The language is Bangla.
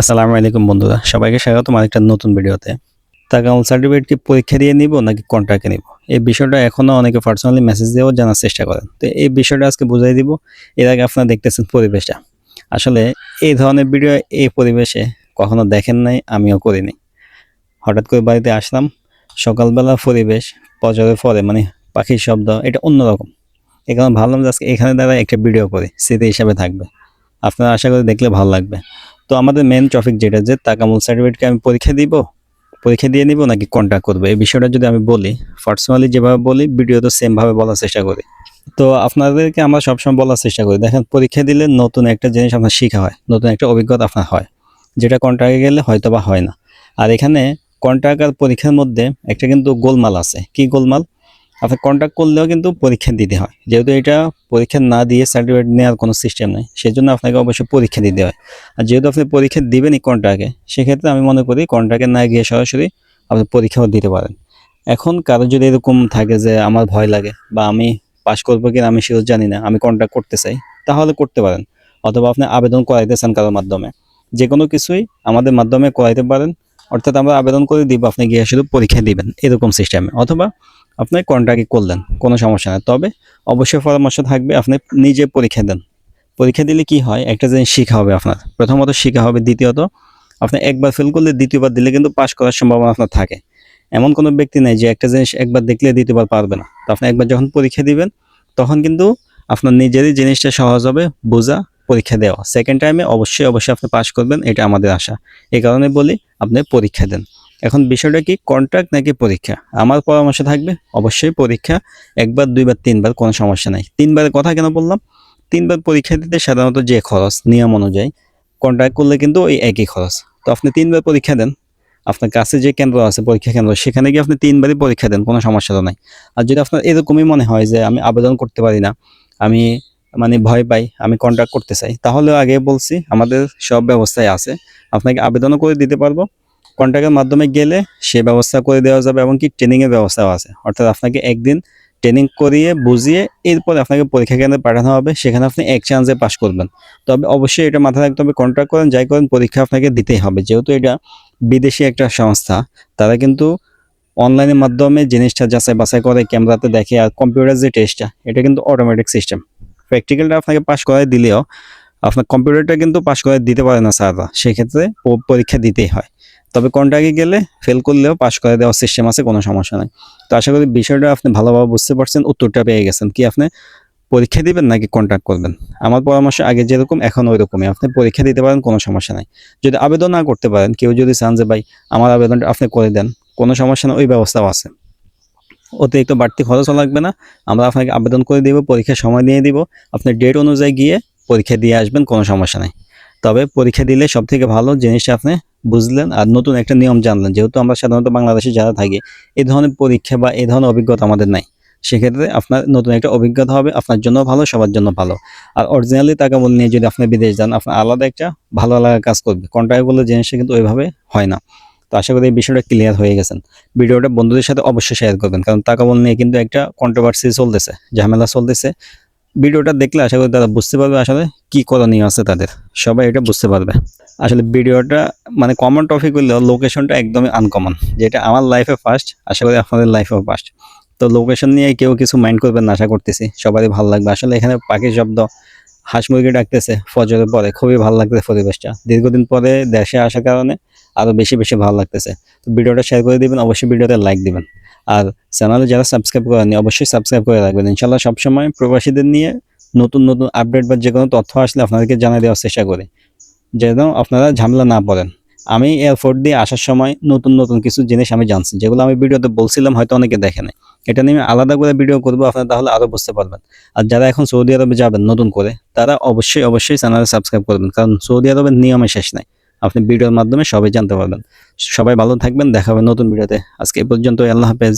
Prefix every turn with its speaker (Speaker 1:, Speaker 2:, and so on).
Speaker 1: আসসালামু আলাইকুম বন্ধুরা, সবাইকে স্বাগতম আরেকটা নতুন ভিডিওতে। তাকাউল সার্টিফিকেট কি পরীক্ষা দিয়ে নিব নাকি কন্ট্রাক্টে নিব? এই বিষয়টা এখনও অনেকে পার্সোনালি মেসেজ দিয়েও জানার চেষ্টা করেন। তো এই বিষয়টা আজকে বুঝাই দিব, এর আগে আপনারা দেখতেছেন পরিবেশটা। আসলে এই ধরনের ভিডিও এই পরিবেশে কখনো দেখেন নাই, আমিও করিনি। হঠাৎ করে বাড়িতে আসলাম, সকালবেলা পরিবেশ পজরের পরে মানে পাখির শব্দ, এটা অন্যরকম। এই কারণে ভাবলাম যে আজকে এখানে দ্বারা একটা ভিডিও করি, স্মৃতি হিসাবে থাকবে। আপনারা আশা করি দেখলে ভালো লাগবে। তো আমাদের মেন টপিক যেটা যে তাকামুল সার্টিফিকেটকে আমি পরীক্ষা দিব, পরীক্ষা দিয়ে নিব নাকি কন্ট্যাক্ট করব? এই বিষয়টা যদি আমি বলি পার্সোনালি যেভাবে বলি ভিডিও তো সেমভাবে বলার চেষ্টা করি। তো আপনাদেরকে আমরা সবসময় বলার চেষ্টা করি, দেখেন পরীক্ষা দিলে নতুন একটা জিনিস আপনার শেখা হয়, নতুন একটা অভিজ্ঞতা আপনার হয়, যেটা কন্ট্রাক্টে গেলে হয়তো বা হয় না। আর এখানে কন্ট্রাক্ট আর পরীক্ষার মধ্যে একটা কিন্তু গোলমাল আছে। কি গোলমাল? আপনি কন্ট্যাক্ট করলেও কিন্তু পরীক্ষা দিতে হয়। যেহেতু এটা পরীক্ষা না দিয়ে সার্টিফিকেট নেওয়ার কোনো সিস্টেম নেই সেই জন্য আপনাকে অবশ্যই পরীক্ষা দিতে হয়। আর যেহেতু আপনি পরীক্ষা দিবেনই কন্ট্রাক্টে সেক্ষেত্রে আমি মনে করি কন্ট্রাক্টে না গিয়ে সরাসরি আপনি পরীক্ষাও দিতে পারেন। এখন কারও যদি এরকম থাকে যে আমার ভয় লাগে বা আমি পাশ করব কিনা আমি সেও জানি না, আমি কন্ট্রাক্ট করতে চাই, তাহলে করতে পারেন। অথবা আপনি আবেদন করাইতে চান কারোর মাধ্যমে। যে কোনো কিছুই আমাদের মাধ্যমে করাইতে পারেন, অর্থাৎ আমরা আবেদন করে দিব, আপনি গিয়ে শুধু পরীক্ষা দিবেন, এরকম সিস্টেমে অথবা আপনি কন্ট্রাক্টই করলেন, কোনো সমস্যা নেই। তবে অবশ্যই পরামর্শ থাকবে, আপনি নিজে পরীক্ষা দেন। পরীক্ষা দিলে কি হয়, একটা জিনিস শেখা হবে আপনার। প্রথমত শেখা হবে, দ্বিতীয়ত আপনি একবার ফেল করলে দ্বিতীয়বার দিলে কিন্তু পাশ করার সম্ভাবনা আপনার থাকে। এমন কোনো ব্যক্তি নেই যে একটা জিনিস একবার দেখলে দ্বিতীয়বার পারবে না। তো আপনি একবার যখন পরীক্ষা দিবেন, তখন কিন্তু আপনার নিজেরই জিনিসটা সহজ হবে, বোঝা, পরীক্ষা দেওয়া। সেকেন্ড টাইমে অবশ্যই অবশ্যই আপনি পাশ করবেন, এটা আমাদের আশা। এই কারণে বলি, আপনি পরীক্ষা দেন। এখন বিষয়টা কি কন্ট্রাক্ট নাকি পরীক্ষা? আমার পরামর্শ থাকবে, অবশ্যই পরীক্ষা। একবার, দুইবার, তিনবার, কোনো সমস্যা নাই। তিনবারের কথা কেন বললাম? তিনবার পরীক্ষা দিতে সাধারণত যে খরচ, নিয়ম অনুযায়ী কন্ট্রাক্ট করলে কিন্তু ওই একই খরচ। তো আপনি তিনবার পরীক্ষা দেন। আপনার কাছে যে কেন্দ্র আছে, পরীক্ষা কেন্দ্র, সেখানে গিয়ে আপনি তিনবারই পরীক্ষা দেন, কোনো সমস্যা তো নাই। আর যদি আপনার এরকমই মনে হয় যে আমি আবেদন করতে পারি না, আমি মানে ভয় পাই, আমি কন্ট্রাক্ট করতে চাই, তাহলে আগে বলছি, আমাদের সব ব্যবস্থায় আছে। আপনাকে আবেদনও করে দিতে পারব। কন্ট্রাক্টের মাধ্যমে গেলে সে ব্যবস্থা করে দেওয়া যাবে এবং কি ট্রেনিংয়ের ব্যবস্থাও আছে। অর্থাৎ আপনাকে একদিন ট্রেনিং করিয়ে, বুঝিয়ে এরপর আপনাকে পরীক্ষা কেন্দ্রে পাঠানো হবে, সেখানে আপনি এক চান্সে পাশ করবেন। তবে অবশ্যই এটা মাথায় রাখতে হবে কন্ট্রাক্ট করেন, যাই করেন, পরীক্ষা আপনাকে দিতেই হবে। যেহেতু এটা বিদেশি একটা সংস্থা, তারা কিন্তু অনলাইনের মাধ্যমে জিনিসটা যাচাই বাছাই করে, ক্যামেরাতে দেখে আর কম্পিউটার যে টেস্টটা এটা কিন্তু অটোমেটিক সিস্টেম প্র্যাকটিক্যালটা আপনাকে পাশ করায় দিলেও, আপনার কম্পিউটারটা কিন্তু পাশ করে দিতে পারে না স্যাররা, সেক্ষেত্রে পরীক্ষা দিতেই হয়। তবে কন্ট্রাক্টে গেলে ফেল করলেও পাশ করে দেওয়ার সিস্টেম আছে, কোনো সমস্যা নাই। তো আশা করি বিষয়টা আপনি ভালোভাবে বুঝতে পারছেন, উত্তরটা পেয়ে গেছেন। কি আপনি পরীক্ষা দিবেন নাকি কন্ট্যাক্ট করবেন? আমার পরামর্শ আগে যেরকম, এখন ওই রকমই আপনি পরীক্ষা দিতে পারেন, কোনো সমস্যা নাই। যদি আবেদন না করতে পারেন, কেউ যদি চান যে, ভাই, আমার আবেদনটা আপনি করে দেন, কোনো সমস্যা না ওই ব্যবস্থাও আছে। অতিরিক্ত বাড়তি খরচও লাগবে না। আমরা আপনাকে আবেদন করে দিব, পরীক্ষার সময় দিয়ে দিব। আপনি ডেট অনুযায়ী গিয়ে পরীক্ষা দিয়ে আসবেন, কোনো সমস্যা নাই। তবে পরীক্ষা দিলে সব থেকে ভালো জিনিসটা আপনি বুঝলেন আর নতুন একটা নিয়ম জানলেন, যেহেতু আমরা সাধারণত বাংলাদেশে যারা থাকি এই ধরনের পরীক্ষা বা এই ধরনের অভিজ্ঞতা আমাদের নাই। সেক্ষেত্রে আপনার নতুন একটা অভিজ্ঞতা হবে, আপনার জন্য ভালো, সবার জন্য ভালো। আর অরিজিনালি টাকা মূল্য নিয়ে যদি আপনি বিদেশ যান, আপনার আলাদা একটা ভালো লাগা কাজ করবে। কন্ট্রাক্ট বলে জিনিসটা কিন্তু ওইভাবে হয় না। তো আশা করি এই বিষয়টা ক্লিয়ার হয়ে গেছেন। ভিডিওটা বন্ধুদের সাথে অবশ্যই শেয়ার করবেন, কারণ টাকা মূল্য নিয়ে কিন্তু একটা কন্ট্রোভার্সি চলতেছে, ঝামেলা চলতেছে। ভিডিওটা দেখলে আশা করি তারা বুঝতে পারবে আসলে কি করণীয় আছে তাদের। সবাই এটা বুঝতে পারবে। আসলে ভিডিওটা মানে কমন টপিক হলেও লোকেশনটা একদমই আনকমন যেটা আমার লাইফে ফার্স্ট আশা করি আপনাদের লাইফেও ফার্স্ট তো লোকেশন নিয়ে কেউ কিছু মাইন্ড করবেন না, আশা করতেছি সবারই ভালো লাগবে। আসলে এখানে পাখির শব্দ, হাঁস মুরগি ডাকতেছে, ফজরের পরে খুবই ভালো লাগতেছে পরিবেশটা। দীর্ঘদিন পরে দেশে আসার কারণে আরও বেশি বেশি ভালো লাগতেছে। তো ভিডিওটা শেয়ার করে দিবেন, অবশ্যই ভিডিওতে লাইক দিবেন। আর চ্যানেলে যারা সাবস্ক্রাইব করেননি, অবশ্যই সাবস্ক্রাইব করে রাখবেন। ইনশাল্লাহ সবসময় প্রবাসীদের নিয়ে নতুন নতুন আপডেট বা যে কোনো তথ্য আসলে আপনাদেরকে জানিয়ে দেওয়ার চেষ্টা করি, যেন আপনারা ঝামেলা না পড়েন। আমি এয়ারপোর্ট দিয়ে আসার সময় নতুন নতুন কিছু জিনিস আমি জানছি, যেগুলো আমি ভিডিওতে বলছিলাম, হয়তো অনেকে দেখে নাই এটা নিয়ে আমি আলাদা করে ভিডিও করব, আপনারা তাহলে আরও বুঝতে পারবেন। আর যারা এখন সৌদি আরবে যাবেন নতুন করে, তারা অবশ্যই অবশ্যই চ্যানেলে সাবস্ক্রাইব করবেন, কারণ সৌদি আরবের নিয়মে শেষ নাই। আপনি ভিডিওর মাধ্যমে সবাই জানতে পারবেন। সবাই ভালো থাকবেন, দেখাবেন নতুন ভিডিওতে। আজকে এই পর্যন্ত আল্লাহ হাফেজ।